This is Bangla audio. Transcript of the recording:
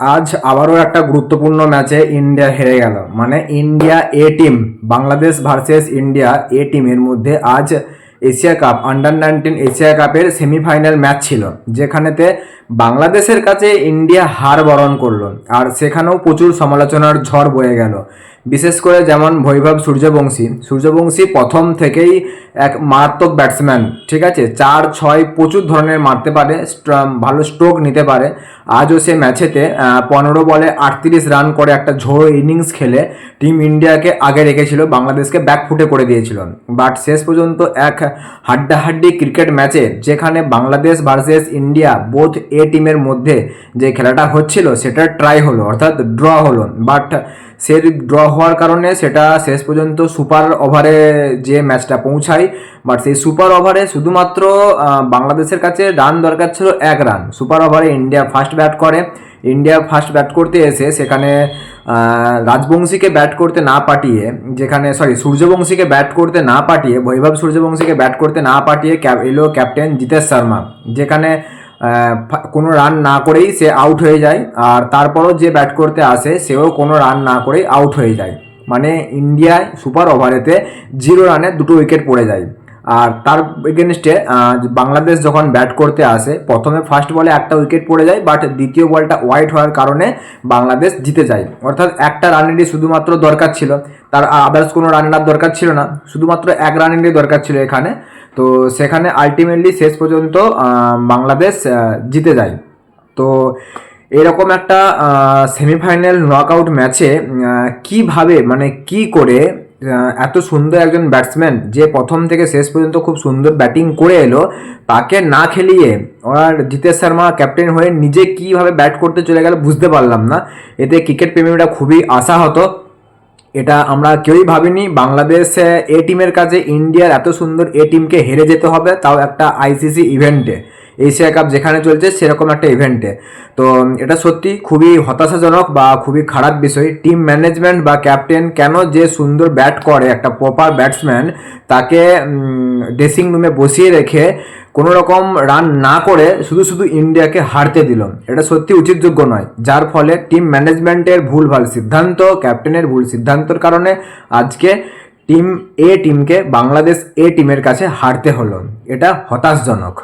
আজ আবারও একটা গুরুত্বপূর্ণ ম্যাচে ইন্ডিয়া হেরে গেল। মানে India A team, Bangladesh versus India A টিমের মধ্যে আজ Asia cup under nineteen Asia কাপের সেমিফাইনাল ম্যাচ ছিল, যেখানেতে বাংলাদেশের কাছে ইন্ডিয়া হার বরণ করল, আর সেখানেও প্রচুর সমালোচনার ঝড় বয়ে গেল। বিশেষ করে যেমন বৈভব সূর্যবংশী সূর্যবংশী প্রথম থেকেই এক মারাত্মক ব্যাটসম্যান ঠিক আছে? চার, ছয় প্রচুর ধরনের মারতে পারে ভালো স্ট্রোক নিতে পারে। আজও সে ম্যাচেতে পনেরো বলে আটত্রিশ রান করে একটা ঝোড়ো ইনিংস খেলে টিম ইন্ডিয়াকে আগে রেখেছিল, বাংলাদেশকে ব্যাকফুটে করে দিয়েছিল। বাট শেষ পর্যন্ত এক হাড্ডাহাড্ডি ক্রিকেট ম্যাচে, যেখানে Bangladesh versus India both A টিমের মধ্যে যে খেলাটা হচ্ছিল, সেটা ট্রাই হলো, অর্থাৎ ড্র হলো। বাট সে ড্র হওয়ার কারণে সেটা শেষ পর্যন্ত সুপার ওভারে যে ম্যাচটা পৌঁছায় বাট সেই সুপার ওভারে শুধুমাত্র বাংলাদেশের কাছে রান দরকার ছিল এক রান সুপার ওভারে ইন্ডিয়া ফার্স্ট ব্যাট করে। ইন্ডিয়া ফার্স্ট ব্যাট করতে এসে সেখানে রাজবংশীকে ব্যাট করতে না পাঠিয়ে, যেখানে সরি সূর্যবংশীকে ব্যাট করতে না পাঠিয়ে, বৈভব সূর্যবংশীকে ব্যাট করতে না পাঠিয়ে এলো ক্যাপ্টেন জিতেশ শর্মা, যেখানে কোনো রান না করেই সে আউট হয়ে যায়, আর তারপরও যে ব্যাট করতে আসে, সেও কোনো রান না করেই আউট হয়ে যায়। মানে ইন্ডিয়ায় সুপার ওভারেতে জিরো রানে দুটো উইকেট পড়ে যায়। আর তার এগেনস্টে বাংলাদেশ যখন ব্যাট করতে আসে, প্রথমে ফার্স্ট বলে একটা উইকেট পড়ে যায় বাট দ্বিতীয় বলটা ওয়াইড হওয়ার কারণে বাংলাদেশ জিতে যায়। অর্থাৎ একটা রানেরই শুধুমাত্র দরকার ছিল। তার আদার্স কোনো রানের দরকার ছিল না। শুধুমাত্র এক রানেরই দরকার ছিল এখানে। তো সেখানে আলটিমেটলি শেষ পর্যন্ত বাংলাদেশ জিতে যায়। তো এরকম একটা সেমিফাইনাল নকআউট ম্যাচে কীভাবে মানে কি করে এত সুন্দর একজন ব্যাটসম্যান যে প্রথম থেকে শেষ পর্যন্ত খুব সুন্দর ব্যাটিং করে এলো, তাকে না খেলিয়ে ওনার জিতেশ শর্মা ক্যাপ্টেন হয়ে নিজে কীভাবে ব্যাট করতে চলে গেল বুঝতে পারলাম না। এতে ক্রিকেট প্রেমীরা খুবই আশাহত। এটা আমরা কেউই ভাবিনি, বাংলাদেশ এ টিমের কাছে ইন্ডিয়ার এত সুন্দর এ টিমকে হেরে যেতে হবে, তাও একটা আইসিসি ইভেন্টে এশিয়া কাপ যেখানে চলছে সেরকম একটা ইভেন্টে তো এটা সত্যি খুবই হতাশাজনক বা খুবই খারাপ বিষয়। টিম ম্যানেজমেন্ট বা ক্যাপ্টেন কেন যে সুন্দর ব্যাট করে, একটা প্রপার ব্যাটসম্যান তাকে ড্রেসিং রুমে বসিয়ে রেখে কোনো রকম রান না করে শুধু শুধু ইন্ডিয়াকে হারতে দিল। এটা সত্যি উচিতযোগ্য নয়। যার ফলে টিম ম্যানেজমেন্টের ভুলভাল সিদ্ধান্ত ক্যাপ্টেনের ভুল সিদ্ধান্তর কারণে আজকে টিম এ টিমকে বাংলাদেশ এ টিমের কাছে হারতে হলো। এটা হতাশজনক।